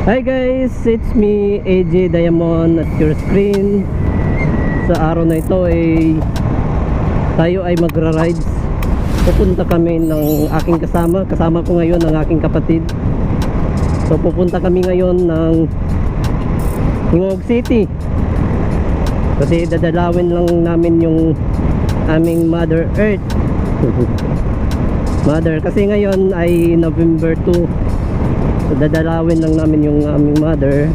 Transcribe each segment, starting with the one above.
Hi guys, it's me AJ Diamond at your screen. Sa araw na ito ay tayo ay magra-rides. Pupunta kami ng aking kasama. Kasama ko ngayon ang aking kapatid. So pupunta kami ngayon ng Hingog City. Kasi dadalawin lang namin yung aming Mother Earth. Mother kasi ngayon ay November 2 dadalawin lang namin yung aming mother.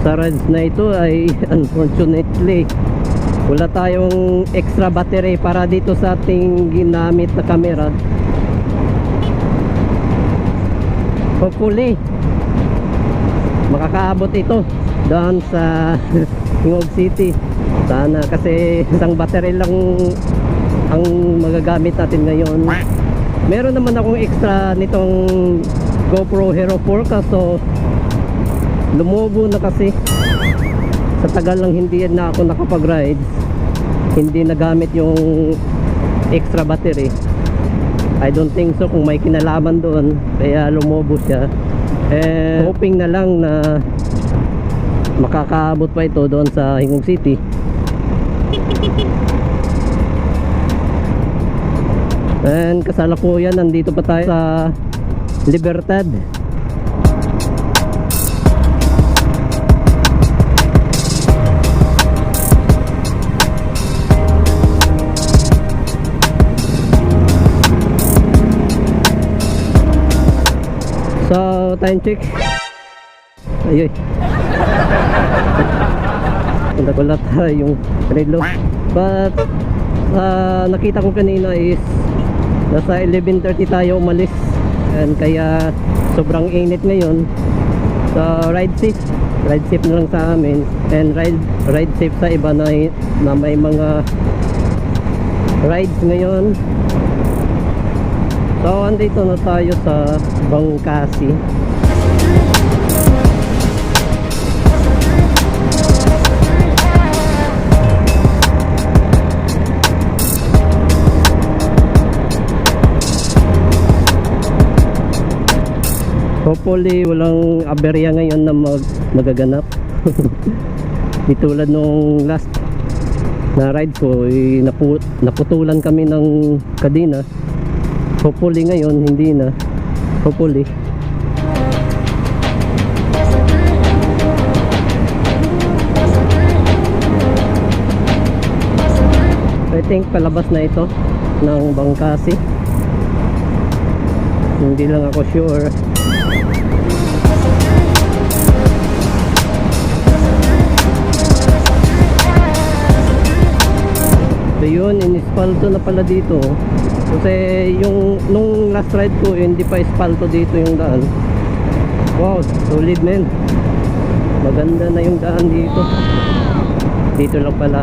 Sa rides na ito ay unfortunately wala tayong extra battery para dito sa ating ginamit na camera. Hopefully makakaabot ito doon sa Hingog City. Sana kasi isang battery lang ang magagamit natin ngayon. Meron naman akong extra nitong GoPro Hero 4 kaso lumubo na kasi. Sa tagal lang hindi na ako nakapag rides hindi nagamit yung extra battery. I don't think so kung may kinalaman doon kaya lumubo siya. And hoping na lang na makakaabot pa ito doon sa Hingog City. And kasalukuyan nandito pa tayo sa Libertad. So, time check. Ayun. Punta ko lahat yung relo. But, uh, nakita ko kanina is nasa 11.30 tayo umalis and kaya sobrang init ngayon. So ride safe ride safe na lang sa amin. And ride ride safe sa iba na, na may mga rides ngayon. So andito na tayo sa Bangkasi Hopefully walang aberya ngayon na mag magaganap. Di tulad nung last na ride ko, eh, napu naputulan kami ng kadina. Hopefully ngayon hindi na. Hopefully. I think palabas na ito ng Bangkasi. Hindi lang ako sure. So yun, in-espalto na pala dito. Kasi yung nung last ride ko, eh, hindi pa espalto dito yung daan. Wow, solid men. Maganda na yung daan dito. Dito lang pala.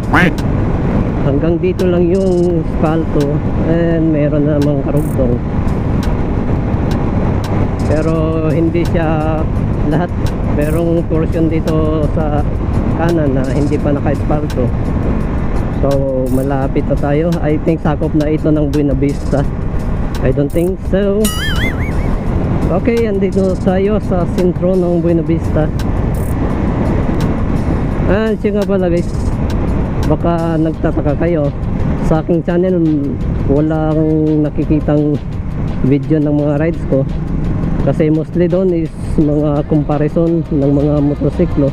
Hanggang dito lang yung espalto and meron namang karugtong. Pero hindi siya lahat. Merong portion dito sa kanan na hindi pa naka-espalto. So malapit na tayo. I think sakop na ito ng Buena Vista. I don't think so. Okay, andito tayo sa sentro ng Buena Vista. Ah, siya nga pala guys. Baka nagtataka kayo. Sa aking channel Walang nakikitang video ng mga rides ko. Kasi mostly doon is mga comparison ng mga motosiklo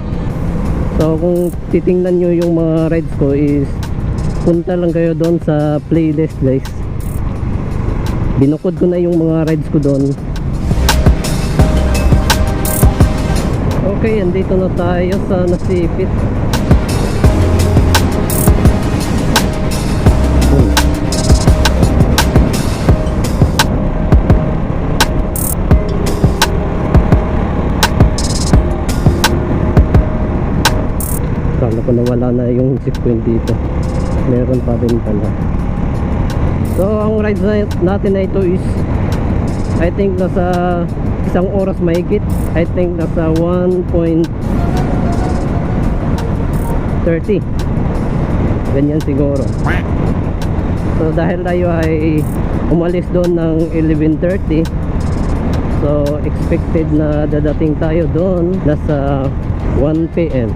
So kung titingnan nyo yung mga rides ko is punta lang kayo doon sa playlist guys. Binukod ko na yung mga rides ko doon. Okay andito na tayo sa nasipit. Kala ko nawala na yung checkpoint dito meron pa rin pala. So ang rides na, natin na ito is I think nasa isang oras mahigit. I think nasa 1.30 ganyan siguro. So dahil tayo ay umalis doon ng 11.30 So, expected na dadating tayo doon nasa 1 p.m.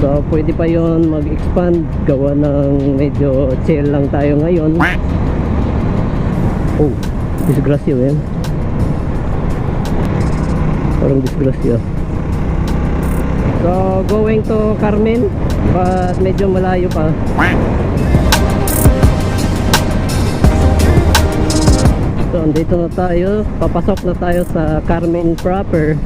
So, pwede pa yon mag-expand. Gawa ng medyo chill lang tayo ngayon. Oh, disgrasya yan. Parang disgrasya. So, going to Carmen. But medyo malayo pa. So, andito na tayo. Papasok na tayo sa Carmen proper.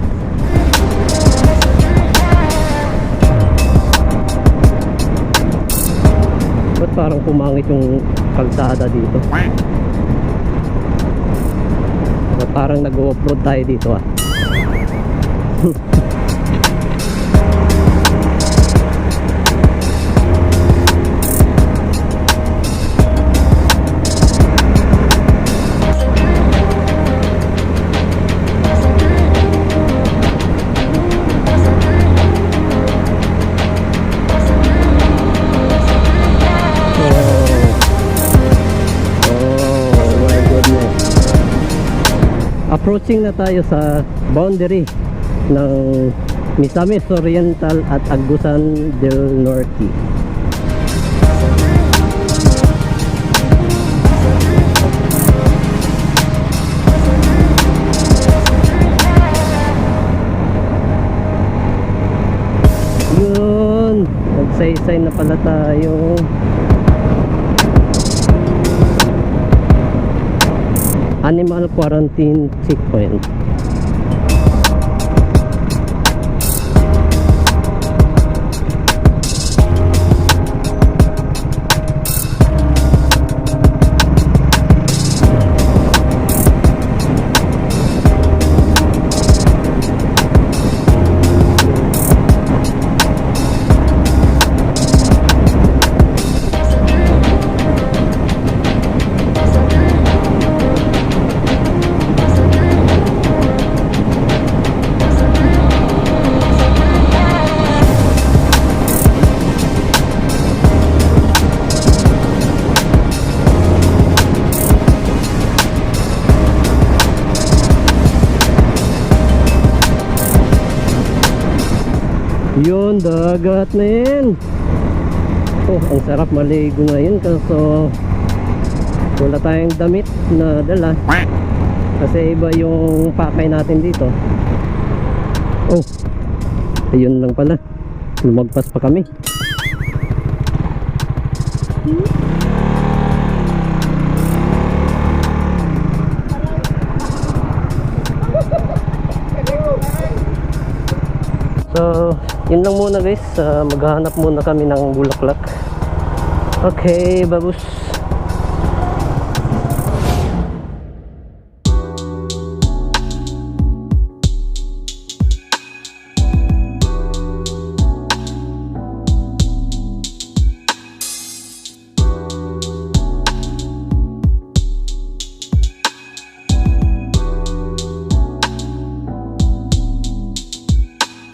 Parang pumangit yung kalsada dito? Parang nag-off-road tayo dito ah? Approaching na tayo sa boundary ng Misamis Oriental at Agusan del Norte. Yun, nagsaysay na pala tayo. Animal Quarantine Checkpoint. Yun, dagat na yun. Oh, ang sarap maligo ngayon kaso wala tayong damit na dala. Kasi iba yung pakay natin dito. Oh, ayun lang pala. Lumagpas pa kami. So, yun lang muna guys. Ah, maghahanap muna kami ng bulaklak. Okay, babus.